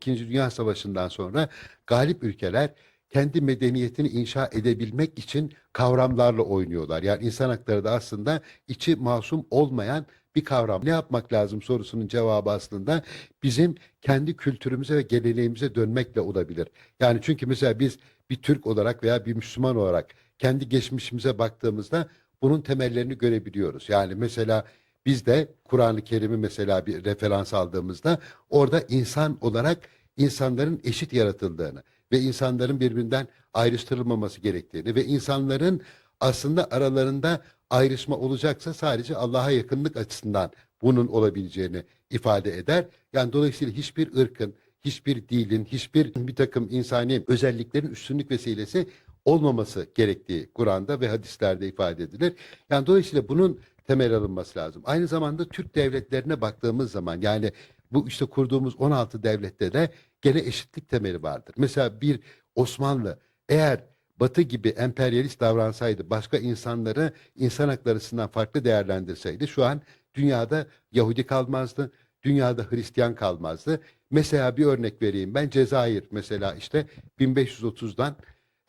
İkinci Dünya Savaşı'ndan sonra galip ülkeler kendi medeniyetini inşa edebilmek için kavramlarla oynuyorlar. Yani insan hakları da aslında içi masum olmayan bir kavram. Ne yapmak lazım sorusunun cevabı aslında bizim kendi kültürümüze ve geleneğimize dönmekle olabilir. Yani çünkü mesela biz bir Türk olarak veya bir Müslüman olarak kendi geçmişimize baktığımızda bunun temellerini görebiliyoruz. Yani mesela biz de Kur'an-ı Kerim'i mesela bir referans aldığımızda orada insan olarak insanların eşit yaratıldığını ve insanların birbirinden ayrıştırılmaması gerektiğini ve insanların aslında aralarında ayrışma olacaksa sadece Allah'a yakınlık açısından bunun olabileceğini ifade eder. Yani dolayısıyla hiçbir ırkın, hiçbir dilin, hiçbir bir takım insani özelliklerin üstünlük vesilesi olmaması gerektiği Kur'an'da ve hadislerde ifade edilir. Yani dolayısıyla bunun temel alınması lazım. Aynı zamanda Türk devletlerine baktığımız zaman yani bu işte kurduğumuz 16 devlette de gene eşitlik temeli vardır. Mesela bir Osmanlı eğer Batı gibi emperyalist davransaydı, başka insanları insan hakları açısından farklı değerlendirseydi şu an dünyada Yahudi kalmazdı, dünyada Hristiyan kalmazdı. Mesela bir örnek vereyim ben Cezayir mesela işte 1530'dan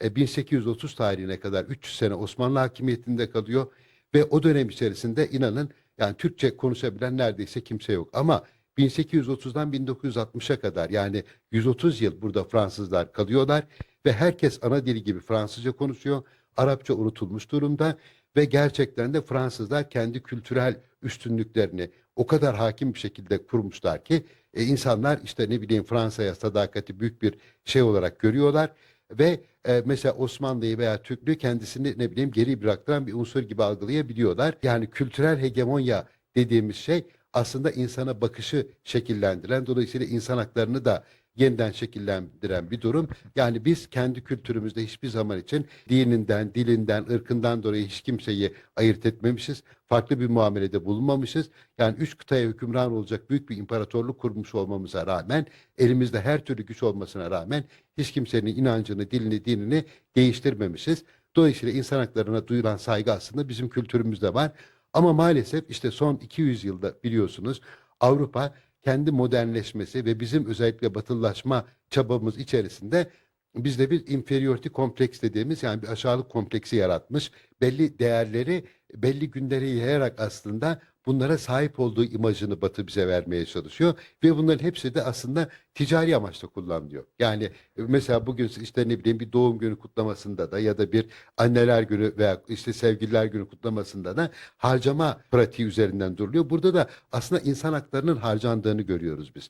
e, 1830 tarihine kadar 300 sene Osmanlı hakimiyetinde kalıyor ve o dönem içerisinde inanın yani Türkçe konuşabilen neredeyse kimse yok ama 1830'dan 1960'a kadar yani 130 yıl burada Fransızlar kalıyorlar ve herkes ana dili gibi Fransızca konuşuyor. Arapça unutulmuş durumda ve gerçekten de Fransızlar kendi kültürel üstünlüklerini o kadar hakim bir şekilde kurmuşlar ki e, insanlar işte ne bileyim Fransa'ya sadakati büyük bir şey olarak görüyorlar ve e, mesela Osmanlı'yı veya Türklüğü kendisini ne bileyim geri bıraktıran bir unsur gibi algılayabiliyorlar. Yani kültürel hegemonya dediğimiz şey aslında insana bakışı şekillendiren dolayısıyla insan haklarını da yeniden şekillendiren bir durum. Yani biz kendi kültürümüzde hiçbir zaman için dininden, dilinden, ırkından dolayı hiç kimseyi ayırt etmemişiz. Farklı bir muamelede bulunmamışız. Yani üç kıtaya hükümran olacak büyük bir imparatorluk kurmuş olmamıza rağmen, elimizde her türlü güç olmasına rağmen hiç kimsenin inancını, dilini, dinini değiştirmemişiz. Dolayısıyla insan haklarına duyulan saygı aslında bizim kültürümüzde var. Ama maalesef işte son 200 yılda biliyorsunuz Avrupa kendi modernleşmesi ve bizim özellikle batılılaşma çabamız içerisinde bizde bir inferiority kompleks dediğimiz yani bir aşağılık kompleksi yaratmış. Belli değerleri belli günlere yayarak aslında bunlara sahip olduğu imajını Batı bize vermeye çalışıyor ve bunların hepsi de aslında ticari amaçla kullanılıyor. Yani e, mesela bugün işte ne bileyim bir doğum günü kutlamasında da ya da bir anneler günü veya işte sevgililer günü kutlamasında da harcama pratiği üzerinden duruluyor. Burada da aslında insan haklarının harcandığını görüyoruz biz.